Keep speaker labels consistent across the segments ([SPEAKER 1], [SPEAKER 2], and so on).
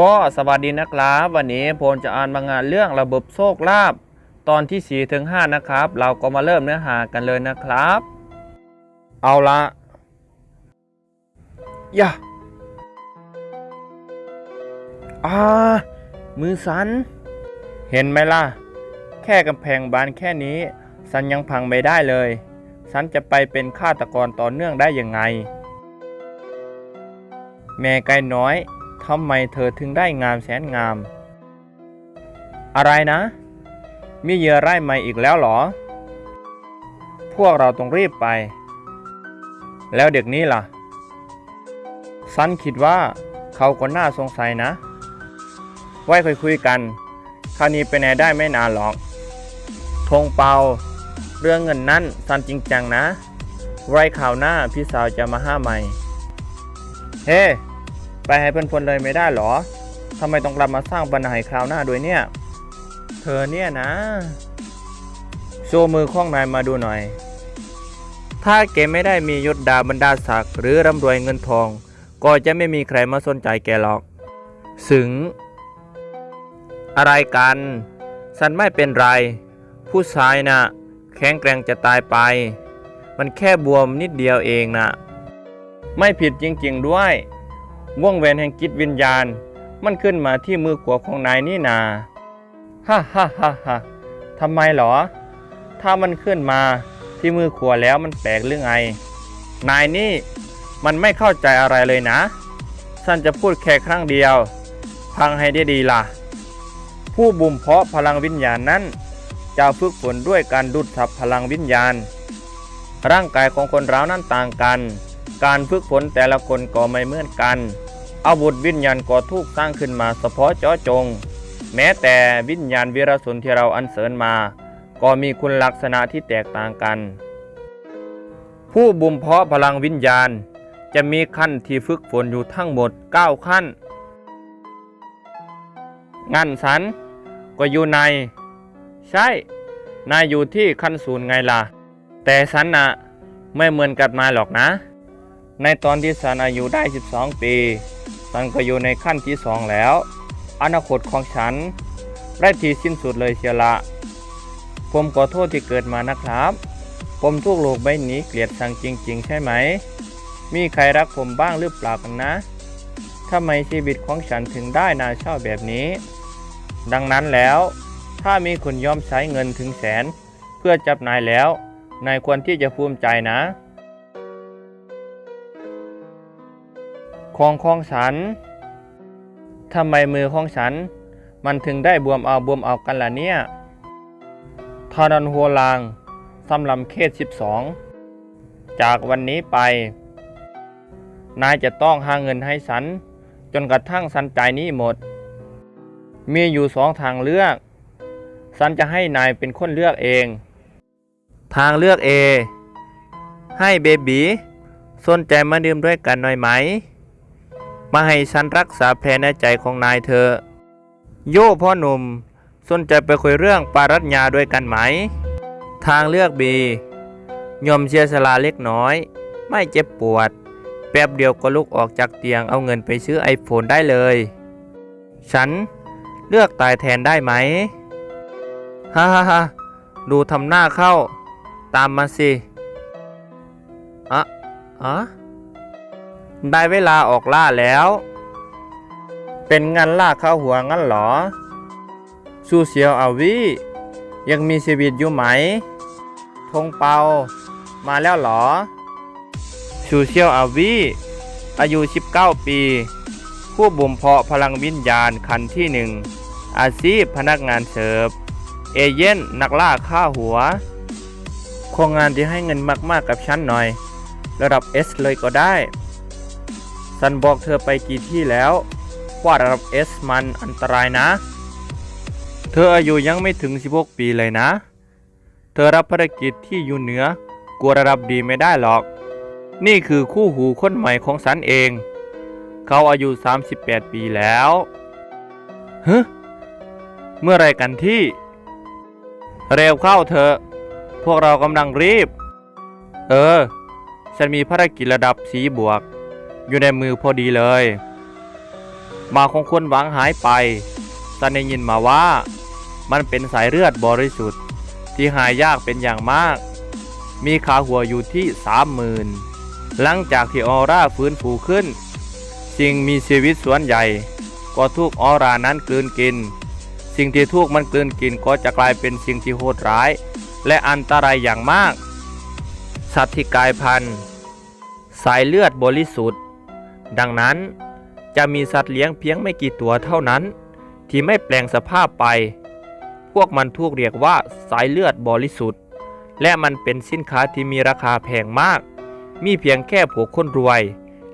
[SPEAKER 1] ก็สวัสดีนะครับ วันนี้ผมจะอ่านบางงานเรื่องระบบโชคลาภตอนที่ 4 ถึง 5 นะครับ เราก็มาเริ่มเนื้อหากันเลยนะครับ เอาละย่าอ่ามือสัน เห็นไหมล่ะ แค่กำแพงบานแค่นี้ สันยังพังไม่ได้เลย สันจะไปเป็นฆาตกรต่อเนื่องได้ยังไง แม่ไก่น้อย ทำไมเธอถึงได้งามแสนงาม อะไรนะ มีเหยื่อไร่ใหม่อีกแล้วหรอ พวกเราต้องรีบไป แล้วเด็กนี้ล่ะ ซันคิดว่าเขาก็น่าสงสัยนะ ไว้ค่อยคุยกันคราวนี้ไปไหนได้ไม่นานหรอกธงเปา เรื่องเงินนั้นซันจริงจังนะ ไว้ข่าวหน้าพี่สาวจะมาห้ามใหม่ เฮ้ ไปให้เพื่อนๆเลยไม่ได้หรอทำไมต้องกลับมาสร้างปัญหาให้คราวหน้าด้วยเนี่ย เธอเนี่ยนะ โชว์มือข้องนายมาดูหน่อย ถ้าแกไม่ได้มียศดาบรรดาศักดิ์หรือร่ำรวยเงินทอง ก็จะไม่มีใครมาสนใจแกหรอกสึง อะไรกัน ฉันไม่เป็นไร ผู้ชายนะ่ะ แข็งแกร่งจะตายไป มันแค่บวมนิดเดียวเองนะไม่ผิดจริงๆด้วย ว่งแหวนแห่งจิตวิญญาณ มันขึ้นมาที่มือขวาของนายนี่นาฮ่าฮ่าฮ่าฮ่าทำไมหรอ ถ้ามันขึ้นมาที่มือขวาแล้วมันแปลกหรือไง นายนี่มันไม่เข้าใจอะไรเลยนะฉันจะพูดแค่ครั้งเดียวพังให้ได้ดีล่ะ ผู้บ่มเพาะพลังวิญญาณนั้น จะฝึกฝนด้วยการดูดซับพลังวิญญาณ ร่างกายของคนเรานั้นต่างกัน การฝึกฝนแต่ละคนก็ไม่เหมือนกัน อาวุธวิญญาณก็ถูกสร้างขึ้นมาเฉพาะเจาะจง แม้แต่วิญญาณวีรสุนที่เราอัญเสริญมา ก็มีคุณลักษณะที่แตกต่างกัน ผู้บ่มเพาะพลังวิญญาณ จะมีขั้นที่ฝึกฝนอยู่ทั้งหมด 9 ขั้น งันสัน ก็อยู่ใน ใช่ นายอยู่ที่ขั้นศูนย์ไงล่ะ แต่สันน่ะไม่เหมือนกับนายหรอกนะ ในตอนที่สันอายุได้ 12 ปีสันก็อยู่ในขั้นที่สองแล้ว อนาคตของฉันได้ทีสิ้นสุดเลยเชียละผมขอโทษที่เกิดมานะครับ ผมทุกโลกใบนี้เกลียดสังจริง ๆ ใช่ไหม มีใครรักผมบ้างหรือเปล่ากันนะทำไมชีวิตของฉันถึงได้นาชอบแบบนี้ ดังนั้นแล้ว ถ้ามีคนยอมใช้เงินถึงแสน เพื่อจับนายแล้ว นายควรที่จะภูมิใจนะ ของของฉันทำไมมือของฉัน มันถึงได้บวมเอาบวมเอากันล่ะเนี่ยทารันหัวลางสำลำเขต12 จากวันนี้ไป นายจะต้องหาเงินให้ฉัน จนกระทั่งสันจ่ายนี้หมด มีอยู่สองทางเลือกสันจะให้นายเป็นคนเลือกเอง ทางเลือก A ให้เบบีสนใจมาดื่มด้วยกันหน่อยไหม มาให้ฉันรักษาแผลในใจของนายเธอ โย่พ่อหนุ่ม สนใจไปคุยเรื่องปารัญญาด้วยกันไหม ทางเลือกบียอมเสียสละเล็กน้อย ไม่เจ็บปวด แป๊บเดียวก็ลุกออกจากเตียงเอาเงินไปซื้อไอโฟนได้เลย ฉันเลือกตายแทนได้ไหมฮ่าฮ่าฮ่าดูทำหน้าเข้า ตามมาสิ อะอะ ได้เวลาออกล่าแล้ว เป็นงันล่าข้าหัวงั้นเหรอสู้เสียวอาวียังมีชีวิตอยู่ไหมธงเปา มาแล้วเหรอชูเชียวอาวีอายุ 19 ปี ผู้บ่มเพาะพลังวิญญาณคันที่หนึ่ง อาชีพพนักงานเสิร์ฟ เอเย่นนักล่าค่าหัว โครงงานที่ให้เงินมากๆกับฉันหน่อย ระดับ S เลยก็ได้ สันบอกเธอไปกี่ที่แล้ว ว่าระดับ S มันอันตรายนะ เธออายุยังไม่ถึง 16 ปีเลยนะ เธอรับภารกิจที่อยู่เหนือกลัวระดับดีไม่ได้หรอก นี่คือคู่หูคนใหม่ของสันเอง เขาอายุ 38 ปีแล้วฮะเมื่อไรกันที่ เร็วเข้าเถอพวกเรากำลังรีบ เออ ฉันมีภารกิจระดับสีบวก อยู่ในมือพอดีเลย มาของคนหวังหายไปซันได้ยินมาว่า มันเป็นสายเลือดบริสุทธิ์ ที่หายยากเป็นอย่างมาก มีขาหัวอยู่ที่สามหมื่นหลังจากที่ออร่าฟื้นฟูขึ้น สิ่งมีชีวิตส่วนใหญ่ ก็ถูกออร่านั้นกลืนกิน สิ่งที่ถูกมันกลืนกินก็จะกลายเป็นสิ่งที่โหดร้าย และอันตรายอย่างมาก สัตว์ที่กลายพันธุ์ สายเลือดบริสุทธิ์ ดังนั้นจะมีสัตว์เลี้ยงเพียงไม่กี่ตัวเท่านั้น ที่ไม่แปลงสภาพไป พวกมันถูกเรียกว่าสายเลือดบริสุทธิ์ และมันเป็นสินค้าที่มีราคาแพงมาก มีเพียงแค่ผู้คนรวย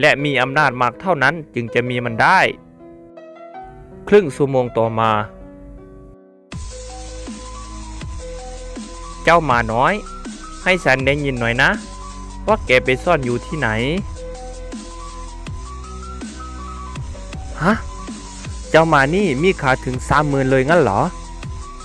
[SPEAKER 1] และมีอำนาจมากเท่านั้นจึงจะมีมันได้ ครึ่งชั่วโมงต่อมา เจ้าหมาน้อย ให้ฉันได้ยินหน่อยนะ ว่าแกไปซ่อนอยู่ที่ไหนะ เจ้ามานี่มีขาถึงสามหมื่นเลยงั้นเหรอ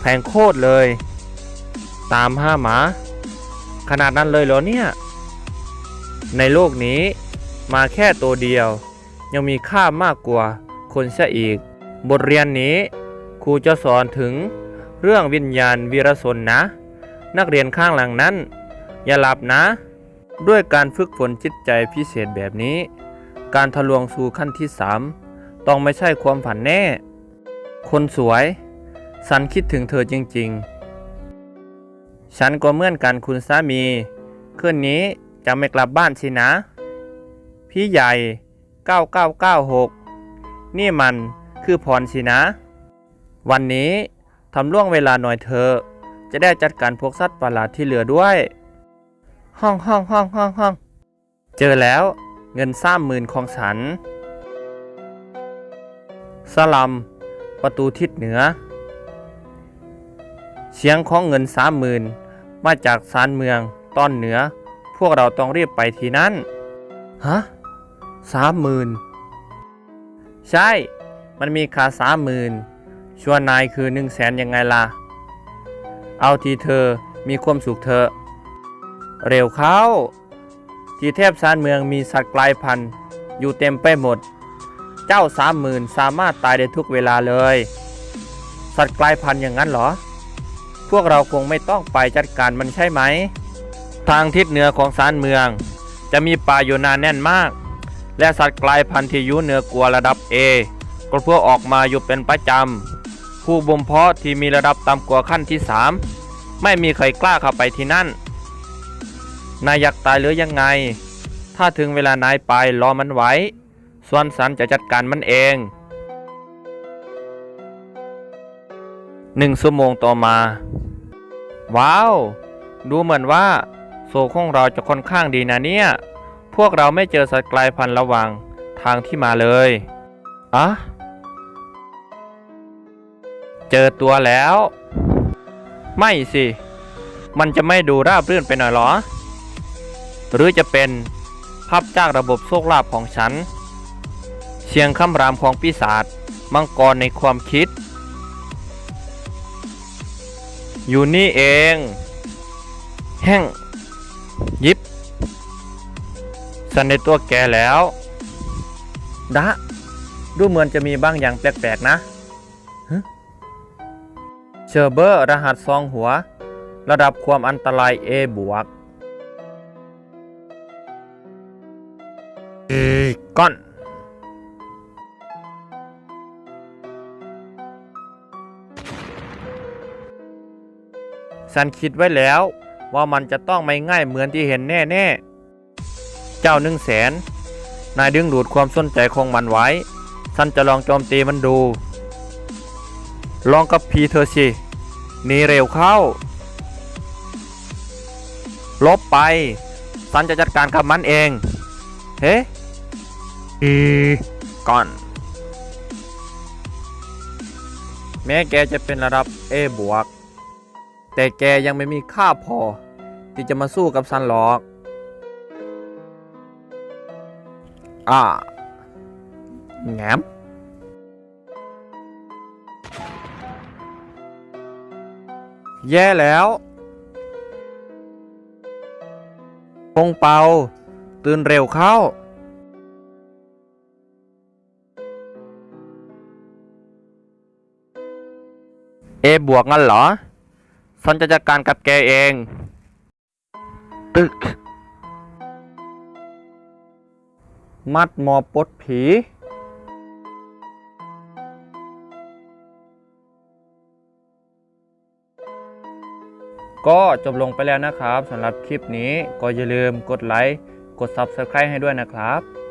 [SPEAKER 1] แพงโคตรเลย ตามห้าหมา ขนาดนั้นเลยเหรอเนี่ย ในโลกนี้มาแค่ตัวเดียว ยังมีค่ามากกว่าคนเสียอีก บทเรียนนี้ครูจะสอนถึงเรื่องวิญญาณวีรสนนะ นักเรียนข้างหลังนั้น อย่าหลับนะ ด้วยการฝึกฝนจิตใจพิเศษแบบนี้ การทะลวงสู่ขั้นที่สาม ต้องไม่ใช่ความผันแน่ คนสวย ฉันคิดถึงเธอจริงๆ ฉันก็เหมือนกันคุณสามี คืนนี้จะไม่กลับบ้านสินะ พี่ใหญ่ 9996 นี่มันคือพรสินะ วันนี้ทำล่วงเวลาหน่อยเธอ จะได้จัดการพวกสัตว์ประหลาดที่เหลือด้วย ห้องห้องห้องห้องห้องเจอแล้วเงินสามหมื่นของฉัน สลัม ประตูทิศเหนือ เสียงของเงินสามหมื่นมาจากสารเมืองตอนเหนือ พวกเราต้องรีบไปทีนั่นฮะสามหมื่นใช่ มันมีค่าสามหมื่นชวนนายคือหนึ่งแสนยังไงล่ะ เอาทีเธอมีความสุขเธอ เร็วเข้า ที่เทพสารเมืองมีสัตว์กลายพันธุ์อยู่เต็มไปหมด เจ้าสามหมื่นสามารถตายได้ทุกเวลาเลย สัตว์กลายพันธุ์อย่างนั้นเหรอ พวกเราคงไม่ต้องไปจัดการมันใช่ไหม ทางทิศเหนือของสารเมือง จะมีป่าอยู่นานแน่นมาก และสัตว์กลายพันธุ์ที่อยู่เหนือกว่าระดับ A ก็เพื่อออกมาอยู่เป็นประจำผู้บ่มเพาะที่มีระดับต่ำกว่าขั้นที่ 3 ไม่มีใครกล้าเข้าไปที่นั่น นายอยากตายหรือยังไง ถ้าถึงเวลานายไปรอมันไว้ ส่วนสันจะจัดการมันเองหนึ่งชั่วโมงต่อมา ว้าว ดูเหมือนว่าโซของเราจะค่อนข้างดีนะเนี่ย พวกเราไม่เจอสัตว์กลายพันธุ์ระหว่างทางที่มาเลยอะเจอตัวแล้ว ไม่สิ มันจะไม่ดูราบรื่นไปหน่อยหรอ หรือจะเป็นภาพจากระบบโชคลาภของฉัน เสียงคำรามของปีศาจมังกรในความคิด อยู่นี่เอง แห้ง ยิบฉันในตัวแกแล้วดะดูเหมือนจะมีบางอย่างแปลกๆนะเชอร์เบอร์รหัสซองหัว ระดับความอันตราย A บวกเอก้อน ฉันคิดไว้แล้ว ว่ามันจะต้องไม่ง่ายเหมือนที่เห็นแน่ๆ เจ้าหนึ่งแสน นายดึงดูดความสนใจของมันไว้ ฉันจะลองโจมตีมันดู ลองกับพีเธอสิหนีเร็วเข้า ลบไป ฉันจะจัดการกับมันเอง เฮ้อีก่อนแม้แกจะเป็นระดับ A บวก แต่แกยังไม่มีค่าพอ ที่จะมาสู้กับซันหรอก อ่าแงมแย่แล้วพงเปา ตื่นเร็วเข้า เอบวกงั้นเหรอ ฉันจะจัดการกับแกเอง ตึก มัดหมอปดผี ก็จบลงไปแล้วนะครับสำหรับคลิปนี้ก็อย่าลืมกดไลค์ กด Subscribe ให้ด้วยนะครับ